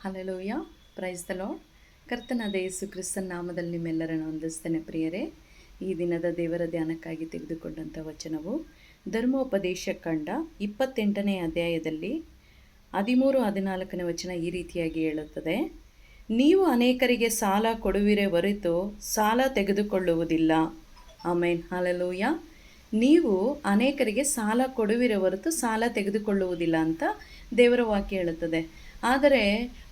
Hallelujah praise the Lad ಕರ್ತನಾದ ಯೇಸು ಕ್ರಿಸ್ತನ ನಾಮದಲ್ಲಿ ನಿಮ್ಮೆಲ್ಲರನ್ನು ವಂದಿಸ್ತೇನೆ ಪ್ರಿಯರೇ. ಈ ದಿನದ ದೇವರ ಧ್ಯಾನಕ್ಕಾಗಿ ತೆಗೆದುಕೊಂಡಂಥ ವಚನವು ಧರ್ಮೋಪದೇಶ ಕಂಡ ಇಪ್ಪತ್ತೆಂಟನೇ ಅಧ್ಯಾಯದಲ್ಲಿ ಹದಿಮೂರು ಹದಿನಾಲ್ಕನೇ ವಚನ ಈ ರೀತಿಯಾಗಿ ಹೇಳುತ್ತದೆ. ನೀವು ಅನೇಕರಿಗೆ ಸಾಲ ಕೊಡುವಿರೆ ಹೊರತು ಸಾಲ ತೆಗೆದುಕೊಳ್ಳುವುದಿಲ್ಲ. ಆಮೇನ್. ಹಾಲಲೂಯ ನೀವು ಅನೇಕರಿಗೆ ಸಾಲ ಕೊಡುವಿರೆ ಹೊರತು ಸಾಲ ತೆಗೆದುಕೊಳ್ಳುವುದಿಲ್ಲ ಅಂತ ದೇವರ ವಾಕ್ಯ ಹೇಳುತ್ತದೆ. ಆದರೆ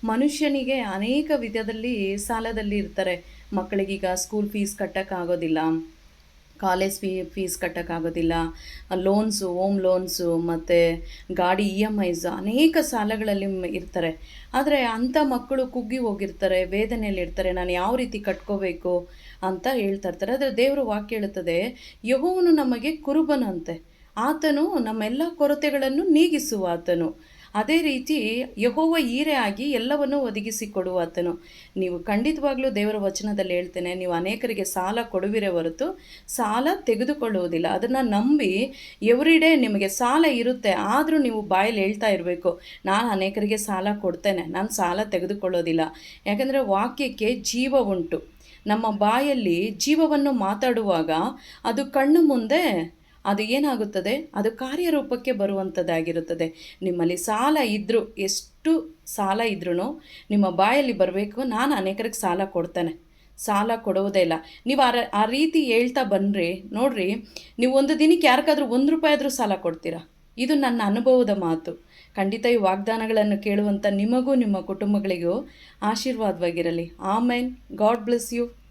ಮನುಷ್ಯನಿಗೆ ಅನೇಕ ವಿಧದಲ್ಲಿ ಸಾಲದಲ್ಲಿ ಇರ್ತಾರೆ. ಮಕ್ಕಳಿಗೀಗ ಸ್ಕೂಲ್ ಫೀಸ್ ಕಟ್ಟೋಕ್ಕಾಗೋದಿಲ್ಲ ಕಾಲೇಜ್ ಫೀ ಫೀಸ್ ಕಟ್ಟೋಕ್ಕಾಗೋದಿಲ್ಲ ಲೋನ್ಸು ಹೋಮ್ ಲೋನ್ಸು ಮತ್ತು ಗಾಡಿ ಇ ಎಂ ಐಸ್ ಅನೇಕ ಸಾಲಗಳಲ್ಲಿ ಇರ್ತಾರೆ. ಆದರೆ ಅಂಥ ಮಕ್ಕಳು ಕುಗ್ಗಿ ಹೋಗಿರ್ತಾರೆ ವೇದನೆಯಲ್ಲಿರ್ತಾರೆ ನಾನು ಯಾವ ರೀತಿ ಕಟ್ಕೋಬೇಕು ಅಂತ ಹೇಳ್ತಾ ಇರ್ತಾರೆ. ಆದರೆ ದೇವರು ವಾಕ್ಯ ಹೇಳುತ್ತದೆ, ಯಹೋವನು ನಮಗೆ ಕುರುಬನಂತೆ. ಆತನು ನಮ್ಮೆಲ್ಲ ಕೊರತೆಗಳನ್ನು ನೀಗಿಸುವ ಆತನು. ಅದೇ ರೀತಿ ಯಹೋವ ಈರೆ ಆಗಿ ಎಲ್ಲವನ್ನೂ ಒದಗಿಸಿ ಕೊಡುವಾತನು ನೀವು ಖಂಡಿತವಾಗ್ಲೂ ದೇವರ ವಚನದಲ್ಲಿ ಹೇಳ್ತೇನೆ, ನೀವು ಅನೇಕರಿಗೆ ಸಾಲ ಕೊಡುವಿರೇ ಹೊರತು ಸಾಲ ತೆಗೆದುಕೊಳ್ಳುವುದಿಲ್ಲ. ಅದನ್ನು ನಂಬಿ ಎವ್ರಿಡೇ ನಿಮಗೆ ಸಾಲ ಇರುತ್ತೆ, ಆದರೂ ನೀವು ಬಾಯಲ್ಲಿ ಹೇಳ್ತಾ ಇರಬೇಕು, ನಾನು ಅನೇಕರಿಗೆ ಸಾಲ ಕೊಡ್ತೇನೆ, ನಾನು ಸಾಲ ತೆಗೆದುಕೊಳ್ಳೋದಿಲ್ಲ ಯಾಕಂದರೆ ವಾಕ್ಯಕ್ಕೆ ಜೀವ ಉಂಟು. ನಮ್ಮ ಬಾಯಲ್ಲಿ ಜೀವವನ್ನು ಮಾತಾಡುವಾಗ ಅದು ಕಣ್ಣು ಮುಂದೆ ಅದು ಏನಾಗುತ್ತದೆ? ಅದು ಕಾರ್ಯರೂಪಕ್ಕೆ ಬರುವಂಥದ್ದಾಗಿರುತ್ತದೆ ನಿಮ್ಮಲ್ಲಿ ಸಾಲ ಇದ್ದರೂ ಎಷ್ಟು ಸಾಲ ಇದ್ರೂ ನಿಮ್ಮ ಬಾಯಲ್ಲಿ ಬರಬೇಕು. ನಾನು ಅನೇಕರಿಗೆ ಸಾಲ ಕೊಡ್ತೇನೆ. ಸಾಲ ಕೊಡುವುದೇ ಇಲ್ಲ. ನೀವು ಆ ಆ ರೀತಿ ಹೇಳ್ತಾ ಬನ್ನಿರಿ ನೋಡಿರಿ, ನೀವು ಒಂದು ದಿನಕ್ಕೆ ಯಾರಿಗಾದ್ರೂ ಒಂದು ರೂಪಾಯಿ ಆದರೂ ಸಾಲ ಕೊಡ್ತೀರಾ? ಇದು ನನ್ನ ಅನುಭವದ ಮಾತು. ಖಂಡಿತ ಈ ವಾಗ್ದಾನಗಳನ್ನು ಕೇಳುವಂಥ ನಿಮಗೂ, ನಿಮ್ಮ ಕುಟುಂಬಗಳಿಗೂ ಆಶೀರ್ವಾದವಾಗಿರಲಿ. ಆಮೇನ್. God bless you.